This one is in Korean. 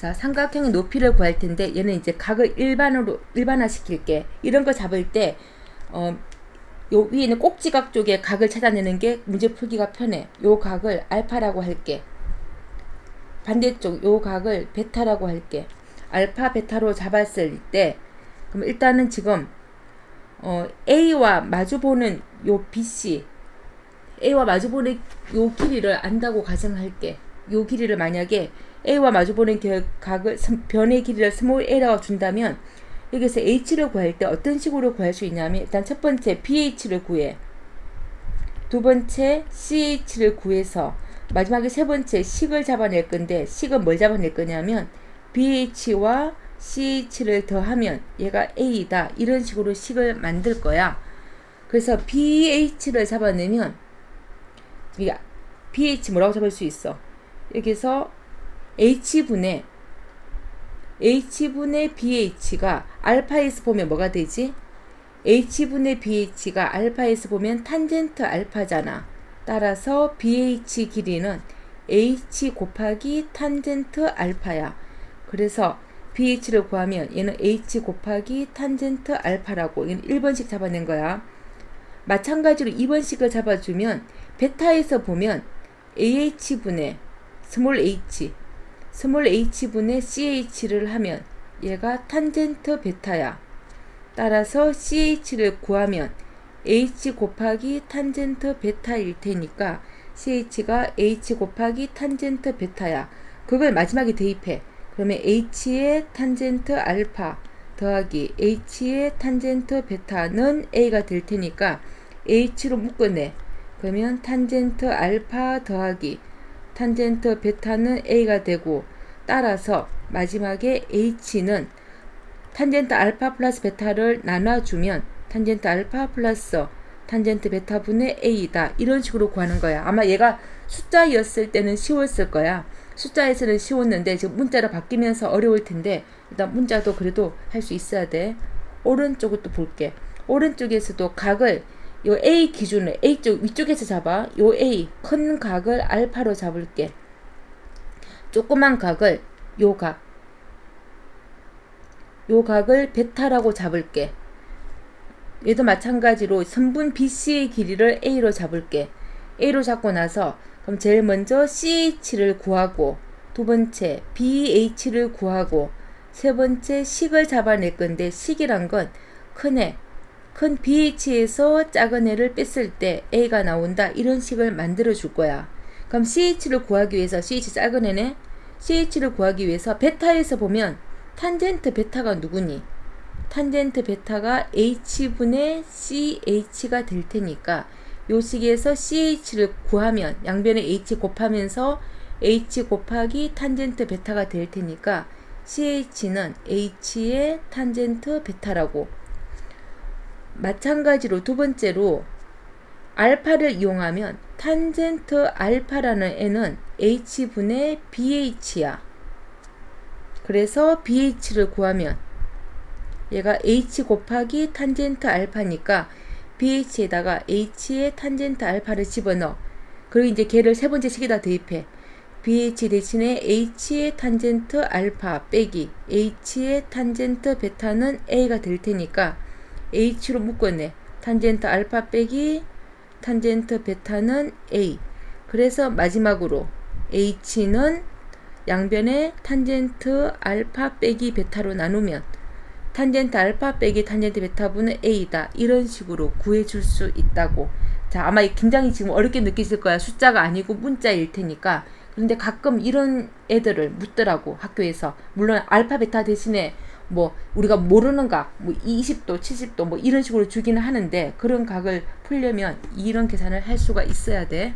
자, 삼각형의 높이를 구할 텐데 얘는 이제 각을 일반으로 일반화 시킬게. 이런 거 잡을 때 어, 요 위에 있는 꼭지각 쪽에 각을 찾아내는 게 문제 풀기가 편해. 요 각을 알파라고 할게. 반대쪽 요 각을 베타라고 할게. 알파 베타로 잡았을 때 그럼 일단은 지금 어, A와 마주보는 요 BC A와 마주보는 요 길이를 안다고 가정할게. 요 길이를 만약에 A와 마주보는 겨- 각을 스- 변의 길이를 스몰 a라고 준다면 여기서 h를 구할 때 어떤 식으로 구할 수 있냐면 일단 첫 번째 bh를 구해. 두 번째 ch를 구해서 마지막에 세 번째 식을 잡아낼 건데 식은 뭘 잡아낼 거냐면 bh와 ch를 더하면 얘가 a다 이런 식으로 식을 만들 거야. 그래서 bh를 잡아내면 bh 뭐라고 잡을 수 있어? 여기서 h분의 h분의 bh가 알파에서 보면 뭐가 되지? h분의 bh가 알파에서 보면 탄젠트 알파잖아. 따라서 bh 길이는 h 곱하기 탄젠트 알파야. 그래서 bh를 구하면 얘는 h 곱하기 탄젠트 알파라고 얘는 1번씩 잡아낸 거야. 마찬가지로 2번씩을 잡아주면 베타에서 보면 ah분의 스몰 h 스몰 h분의 ch를 하면 얘가 탄젠트 베타야. 따라서 ch를 구하면 h 곱하기 탄젠트 베타일 테니까 ch가 h 곱하기 탄젠트 베타야. 그걸 마지막에 대입해. 그러면 h의 탄젠트 알파 더하기 h의 탄젠트 베타는 a가 될 테니까 h로 묶어내. 그러면 탄젠트 알파 더하기 탄젠트 베타는 a가 되고 따라서 마지막에 h는 탄젠트 알파 플러스 베타를 나눠주면 탄젠트 알파 플러스 탄젠트 베타 분의 a다. 이런 식으로 구하는 거야. 아마 얘가 숫자였을 때는 쉬웠을 거야. 숫자에서는 쉬웠는데 지금 문자로 바뀌면서 어려울 텐데 일단 문자도 그래도 할 수 있어야 돼. 오른쪽을 또 볼게. 오른쪽에서도 각을 요 A 기준을 A 쪽 위쪽에서 잡아. 요 A 큰 각을 알파로 잡을게. 조그만 각을 요 각. 요 각을 베타라고 잡을게. 얘도 마찬가지로 선분 BC의 길이를 A로 잡을게. A로 잡고 나서 그럼 제일 먼저 CH를 구하고 두 번째 BH를 구하고 세 번째 식을 잡아낼 건데 식이란 건 큰 애 큰 BH에서 작은 애를 뺐을 때 A가 나온다. 이런 식을 만들어 줄 거야. 그럼 CH를 구하기 위해서 CH 작은 애네. CH를 구하기 위해서 베타에서 보면 탄젠트 베타가 누구니? 탄젠트 베타가 H분의 CH가 될 테니까 요 식에서 CH를 구하면 양변에 H 곱하면서 H 곱하기 탄젠트 베타가 될 테니까 CH는 H의 탄젠트 베타라고 마찬가지로 두 번째로 알파를 이용하면 탄젠트 알파라는 애는 h분의 bh야. 그래서 bh를 구하면 얘가 h 곱하기 탄젠트 알파니까 bh에다가 h의 탄젠트 알파를 집어넣어. 그리고 이제 걔를 세 번째 식에다 대입해. bh 대신에 h의 탄젠트 알파 빼기 h의 탄젠트 베타는 a가 될 테니까 h로 묶었네. 탄젠트 알파 빼기 탄젠트 베타는 a. 그래서 마지막으로 h는 양변에 탄젠트 알파 빼기 베타로 나누면 탄젠트 알파 빼기 탄젠트 베타분은 a다. 이런 식으로 구해줄 수 있다고. 자, 아마 굉장히 지금 어렵게 느끼실 거야. 숫자가 아니고 문자일 테니까. 그런데 가끔 이런 애들을 묻더라고 학교에서. 물론 알파 베타 대신에 뭐 우리가 모르는 각, 뭐 20도, 70도 뭐 이런 식으로 주기는 하는데 그런 각을 풀려면 이런 계산을 할 수가 있어야 돼.